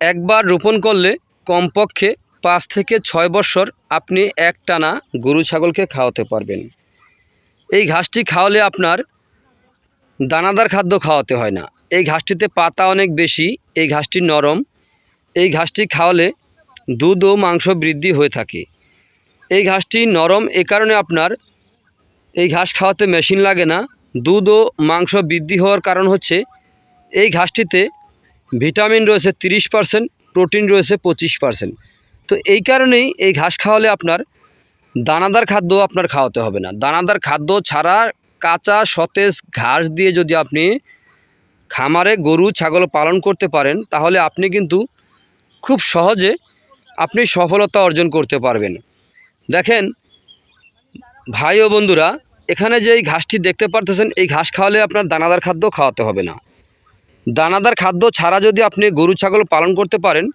একবার রোপণ করলে কমপক্ষে পাঁচ থেকে ছয় বছর আপনি এক টানা গরু ছাগলকে খাওয়াতে পারবেন। এই ঘাসটি খাওয়ালে আপনার দানাদার খাদ্য খাওয়াতে হয় না। এই ঘাসটিতে পাতা অনেক বেশি, এই ঘাসটি নরম। এই ঘাসটি খাওয়ালে দুধ ও মাংস বৃদ্ধি হয়ে থাকে। এই ঘাসটি নরম এ কারণে আপনার এই ঘাস খাওয়াতে মেশিন লাগে না। দুধ ও মাংস বৃদ্ধি হওয়ার কারণ হচ্ছে এই ঘাসটিতে ভিটামিন রয়েছে তিরিশ পার্সেন্ট, প্রোটিন রয়েছে পঁচিশ পার্সেন্ট। তো এই কারণেই এই ঘাস খাওয়ালে আপনার দানাদার খাদ্য আপনার খাওয়াতে হবে না। দানাদার খাদ্য ছাড়া কাঁচা, সতেজ ঘাস দিয়ে যদি আপনি খামারে গরু, ছাগল পালন করতে পারেন, তাহলে আপনি কিন্তু খুব সহজে আপনি সফলতা অর্জন করতে পারবেন। দেখেন, ভাই ও বন্ধুরা, এখানে যে এই ঘাসটি দেখতে পারতেছেন, এই ঘাস খাওয়ালে আপনার দানাদার খাদ্য খাওয়াতে হবে না। দানাদার খাদ্য ছাড়া যদি আপনি গরু, ছাগল পালন করতে পারেন,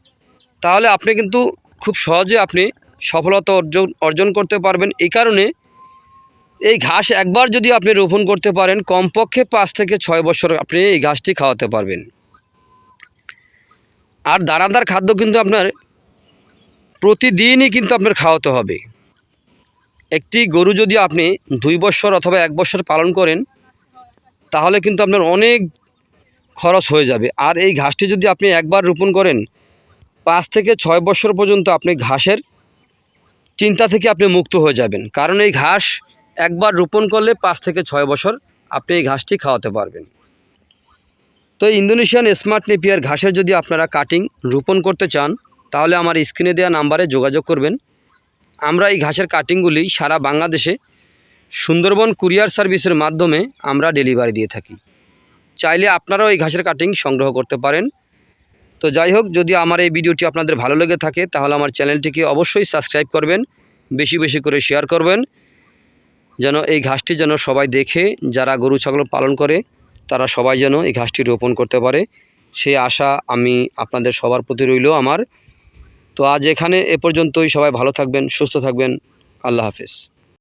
তাহলে আপনি কিন্তু খুব সহজে আপনি সফলতা অর্জন অর্জন করতে পারবেন। এই কারণে এই ঘাস একবার যদি আপনি রোপণ করতে পারেন, কমপক্ষে পাঁচ থেকে ছয় বছর আপনি এই ঘাসটি খাওয়াতে পারবেন। আর দানাদার খাদ্য কিন্তু আপনার প্রতিদিনই কিন্তু আপনার খাওয়াতে হবে। একটি গরু যদি আপনি দুই বছর অথবা এক বছর পালন করেন, তাহলে কিন্তু আপনার অনেক খরচ হয়ে যাবে। আর এই ঘাসটি যদি আপনি একবার রোপণ করেন, পাঁচ থেকে ছয় বছর পর্যন্ত আপনি ঘাসের চিন্তা থেকে আপনি মুক্ত হয়ে যাবেন। কারণ এই ঘাস একবার রোপণ করলে পাঁচ থেকে ছয় বছর আপনি এই ঘাসটি খাওয়াতে পারবেন। তো ইন্দোনেশিয়ান স্মার্ট নেপিয়ার ঘাসের যদি আপনারা কাটিং রোপণ করতে চান, তাহলে আমার স্ক্রিনে দেওয়া নাম্বারে যোগাযোগ করবেন। আমরা এই ঘাসের কাটিংগুলি সারা বাংলাদেশে সুন্দরবন কুরিয়ার সার্ভিসের মাধ্যমে আমরা ডেলিভারি দিয়ে থাকি। চাইলে আপনারাও এই ঘাসের কাটিং সংগ্রহ করতে পারেন। তো যাই হোক, যদি আমার এই ভিডিওটি আপনাদের ভালো লেগে থাকে, তাহলে আমার চ্যানেলটিকে অবশ্যই সাবস্ক্রাইব করবেন, বেশি বেশি করে শেয়ার করবেন, যেন এই ঘাসটি যেন সবাই দেখে, যারা গরু ছাগল পালন করে, তারা সবাই যেন এই ঘাসটি রোপণ করতে পারে। সেই আশা আমি আপনাদের সবার প্রতি রইল আমার। তো আজ এখানে এ পর্যন্তই, সবাই ভালো থাকবেন, সুস্থ থাকবেন, আল্লাহ হাফেজ।